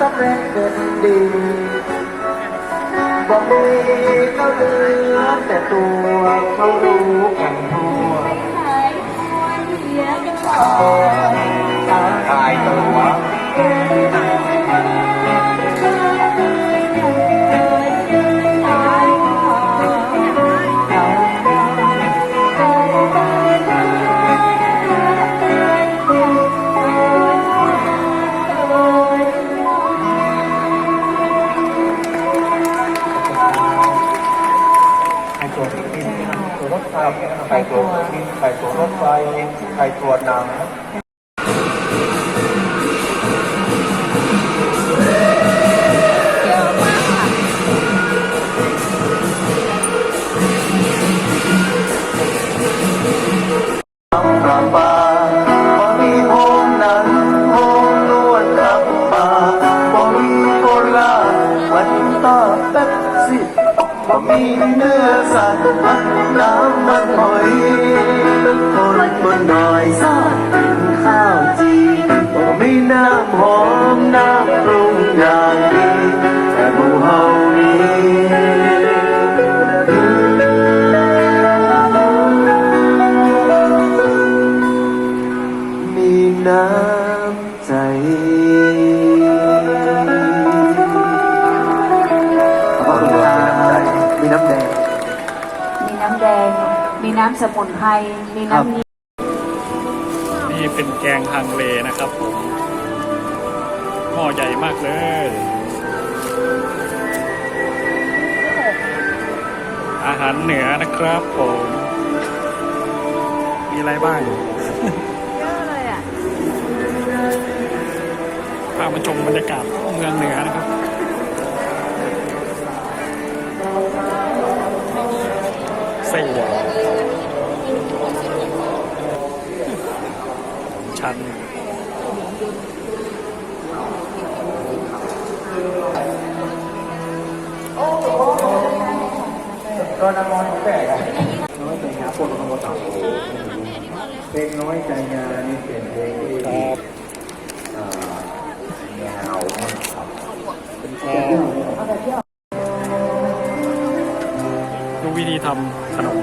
สำเร็จเป็นดีบอกมีเขาเหลือแต่ตัวเขารู้กันทั่วตายตัว ตัวรถไฟไข่ตัวไข่ตัวรถไฟไข่ตัวนังประบาบ่มีโฮมนั้นโฮมนวดขับมาบ่มีโคลาวันตาเป๊ปซี่ บ่มีเนื้อสัตว์มันน้ำมันหอยคนบนดอยซอดกินข้าวจีบ่มีน้ำหอมน้ำปรุงอย่างดีแต่หมู่เฮานี้มีน้ำ น้ำแดง มีน้ำสมุนไพร มีน้ำนี้นี่เป็นแกงฮังเลนะครับผมหม้อใหญ่มากเลยอาหารเหนือนะครับผม มีอะไรบ้างเยอะเลยอะพามาชมบรรยากาศเมืองเหนือนะครับ ไส้หวานชันก็น้ำร้อนของแปะน้อยใจงานปวดของเราต่างเพลงน้อยใจงานนี่เป็นเพลงที่ วิธีทำขนม